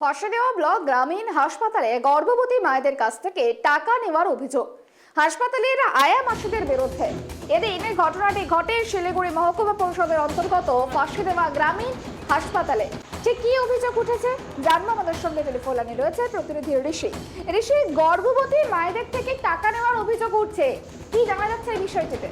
হর্ষদেওয়া block গ্রামীণ হাসপাতালে গর্ভবতী মায়েদের কাছ থেকে টাকা নেওয়ার অভিযোগ। হাসপাতালের আয়া মাসিদের বিরুদ্ধে। এদিন ঘটনাটি ঘটে শিলিগুড়ি মহকুমা পরিষদের অন্তর্গত ফাঁসিদেওয়া গ্রামীণ হাসপাতালে। যে কি অভিযোগ উঠেছে জানব আমাদের সঙ্গে টেলিফোন রয়েছে প্রতিনিধি ঋষি। ঋষি, গর্ভবতী মায়েদের থেকে টাকা নেওয়ার অভিযোগ উঠছে। কি জানা যাচ্ছে এই বিষয়টিতে?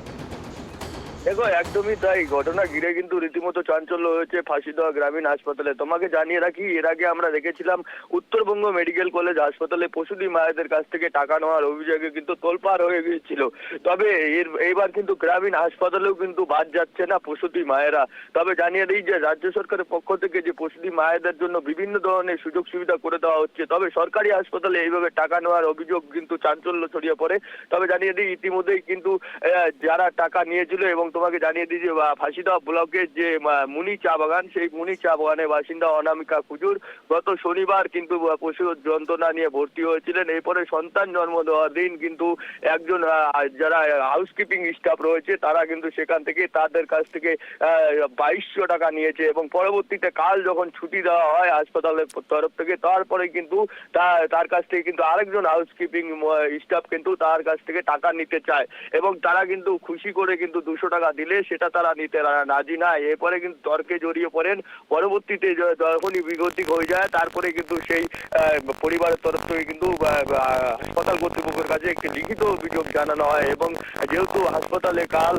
দেখো, একদমই তাই। ঘটনা ঘিরে কিন্তু রীতিমতো চাঞ্চল্য হয়েছে ফাঁসি দেওয়া গ্রামীণ হাসপাতালে। তোমাকে জানিয়ে রাখি, এর আগে আমরা দেখেছিলাম, উত্তরবঙ্গ মেডিকেল কলেজ হাসপাতালে পশুদি মায়েদের কাছ থেকে টাকা নেওয়ার অভিযোগে কিন্তু তোলপাড় হয়ে গিয়েছিল। তবে এর, এইবার কিন্তু গ্রামীণ হাসপাতালেও কিন্তু বাদ যাচ্ছে না পশুদি মায়েরা। তবে জানিয়ে দিই যে, রাজ্য সরকারের পক্ষ থেকে যে পশুদি মায়েদের জন্য বিভিন্ন ধরনের সুযোগ সুবিধা করে দেওয়া হচ্ছে, তবে সরকারি হাসপাতালে এইভাবে টাকা নেওয়ার অভিযোগ কিন্তু চাঞ্চল্য ছড়িয়ে পড়ে। তবে জানিয়ে দিই, ইতিমধ্যেই কিন্তু যারা টাকা নিয়েছিল এবং তোমাকে জানিয়ে দিই যে আহ, ফাঁসিদহ ব্লকের যে মুনি চা বাগান সেই মুনি চা বাগানের বাসিন্দা অনামিকা কুজুর গত শনিবার কিন্তু পশু যন্ত্রণা নিয়ে ভর্তি হয়েছিলেন। এরপরে সন্তান জন্ম দেওয়ার দিন কিন্তু একজন যারা হাউসকিপিং স্টাফ রয়েছে তারা কিন্তু সেখান থেকে তাদের কাছ থেকে বাইশশো টাকা নিয়েছে এবং পরবর্তীতে কাল যখন ছুটি দেওয়া হয় হাসপাতালের তরফ থেকে তারপরে কিন্তু তার কাছ থেকে কিন্তু আরেকজন হাউসকিপিং স্টাফ কিন্তু তার কাছ থেকে টাকা নিতে চায় এবং তারা কিন্তু খুশি করে কিন্তু দুশো টাকা দিলে, সেটা তারা নিতে রাজি না। এরপরে কিন্তু তর্কে জড়িয়ে পড়েন। পরবর্তীতে যখনই বিগতিক হয়ে যায়, তারপরে কিন্তু সেই পরিবারের তরফ থেকে কিন্তু হাসপাতাল কর্তৃপক্ষের কাছে একটি লিখিত অভিযোগ জানানো হয় এবং যেহেতু হাসপাতালে কাল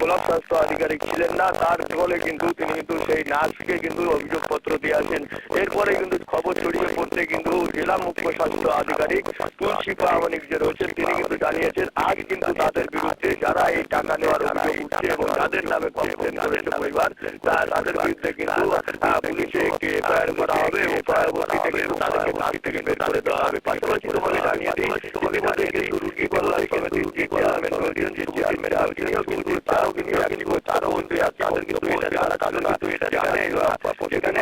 ব্লক স্বাস্থ্য আধিকারিক ছিলেন না, তার ফলে কিন্তু তিনি কিন্তু সেই নার্সকে কিন্তু অভিযোগপত্র দিয়ে আসেন। এরপরে কিন্তু খবর ছড়িয়ে পড়তে কিন্তু জেলা মুখ্য স্বাস্থ্য আধিকারিক তুলসী প্রামাণিক যে রয়েছেন, তিনি কিন্তু জানিয়েছেন, আজ কিন্তু তাদের বিরুদ্ধে যারা এই টাকা নেওয়ার অভিযোগ উঠছে এবং যাদের নামে কমপ্লেন করেছে পরিবার তা- তাদের বিরুদ্ধে কিন্তু আহ, পুলিশে একটি এফআইআর করা হবে এবং পরবর্তীতে কিন্তু তাদেরকে কাজ থেকে বের করে দেওয়া হবে পাশাপাশি তোমাকে জানিয়ে দিই ইতিমধ্যে কিন্তু রুগী কল্যাণ সমিতির যে চেয়ারম্যান রয়েছেন যে চেয়ারম্যান তিনিও কিন্তু তারাও কিন্তু একটি তারাও কিন্তু তাদের কিন্তু এটা জানা ছিল না যেখানে যেখানে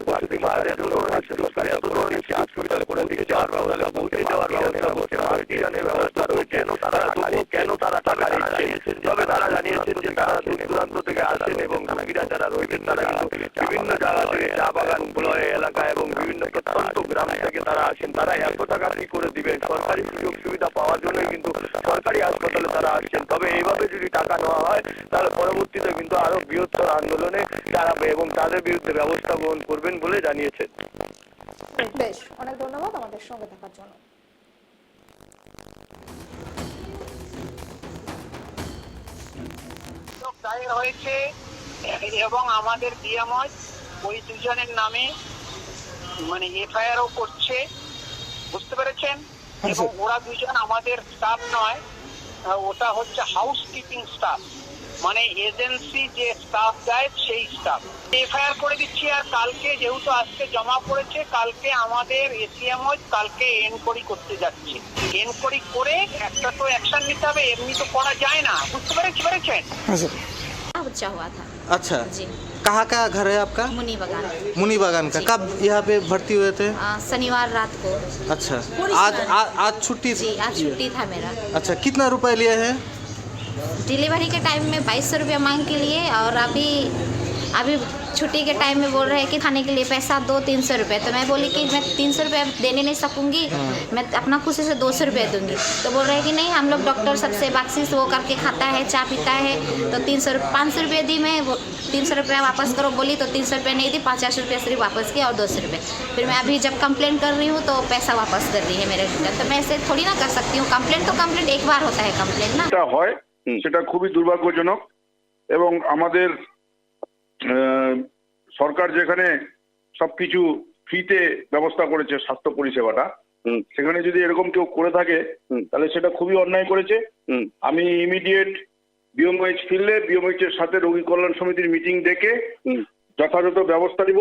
প্রস্তুতি মায়ের জন্য সরকারি আন্দোলন হসপিটালে করে দিকে যাওয়ার ব্যবস্থা পৌঁছে যাওয়ার ব্যবস্থা করছে মার্টিয়ানের ব্যবস্থা রয়েছে তারা তবুও কেন তারা টাকা নিচ্ছেন তবে তারা জানিয়েছেন যে তারা দূর দূরান্ত থেকে আসেন এবং রোগীরা যারা রয়েছেন তারা কিন্তু বিভিন্ন জায়গা থেকে চা বাগান বলয় এলাকা এবং বিভিন্ন প্রত্যন্ত গ্রাম থেকে তারা আসেন তারা এত টাকা কি করে দিবেন? সরকারি সুযোগ সুবিধা পাওয়ার জন্যই কিন্তু সরকারি হাসপাতালে তারা আসছেন। তবে এইভাবে যদি টাকা নেওয়া হয় তাহলে পরবর্তীতে কিন্তু আরও বৃহত্তর আন্দোলনে দাঁড়াবে এবং তাদের বিরুদ্ধে ব্যবস্থা গ্রহণ করবেন বলে জানিয়েছেন। বেশ অনেক ধন্যবাদ আমাদের সঙ্গে থাকার জন্য। দায়ের হয়েছে। এবং আমাদের বিএময় ওই দুজনের নামে মানে এফআইআরও করছে। বুঝতে পেরেছেন? এবং ওরা দুজন আমাদের স্টাফ নয় ওটা হচ্ছে হাউস কিপিং স্টাফ মানে এজেন্সি যে স্টাফ দেয় সেই স্টাফ এফআইআর করে দিচ্ছি আর কালকে যেহেতু আজকে জমা পড়েছে কালকে আমাদের এসিএমও কালকে এনকোয়ারি করতে যাচ্ছে। এনকোয়ারি করে একটা তো অ্যাকশন নিতে হবে এমনি তো করা যায় না। বুঝতে পেরেছি পেরেছেন? बच्चा हुआ था। अच्छा। जी। कहाँ का घर है आपका? मुनी बगान। मुनी बागान का। कब यहाँ पे भर्ती हुए थे? शनिवार रात को। अच्छा। आज आ, आज छुट्टी जी आज छुट्टी था मेरा। अच्छा कितना रुपए लिए हैं? डिलीवरी के टाइम में बाईस सौ रुपया मांग के लिए और अभी अभी छुट्टी के टाइम में बोल रहे हैं कि खाने के लिए पैसा दो तीन सौ रुपये तो मैं बोली कि मैं तीन सौ रुपये देने नहीं सकूंगी मैं अपना खुशी से दो सौ रुपये दूंगी तो बोल रहे हैं कि नहीं हम लोग डॉक्टर सबसे बख्शिश वो करके खाता है चाय पीता है तो तीन सौ पाँच सौ रुपये दी मैं वो तीन सौ रुपया वापस करो बोली तो तीन सौ रुपये नहीं दी पचास रुपये सिर्फ वापस किया और दो सौ रुपये फिर मैं अभी जब कंप्लेंट कर रही हूँ तो पैसा वापस कर रही है मेरे रिटर्न तो मैं ऐसे थोड़ी ना कर सकती हूँ कंप्लेंट तो कंप्लेंट एक बार होता है कंप्लेंट ना যেটা হয় সেটা খুবই দুর্ভাগ্যজনক এবং আমাদের আহ, সরকার যেখানে সবকিছু ফ্রিতে ব্যবস্থা করেছে স্বাস্থ্য পরিষেবাটা সেখানে যদি এরকম কেউ করে থাকে তাহলে সেটা খুবই অন্যায় করেছে। আমি ইমিডিয়েট বিএমএইচ ফিরলে বিএমএইচ এর সাথে রোগী কল্যাণ সমিতির মিটিং ডেকে যথাযথ ব্যবস্থা নিব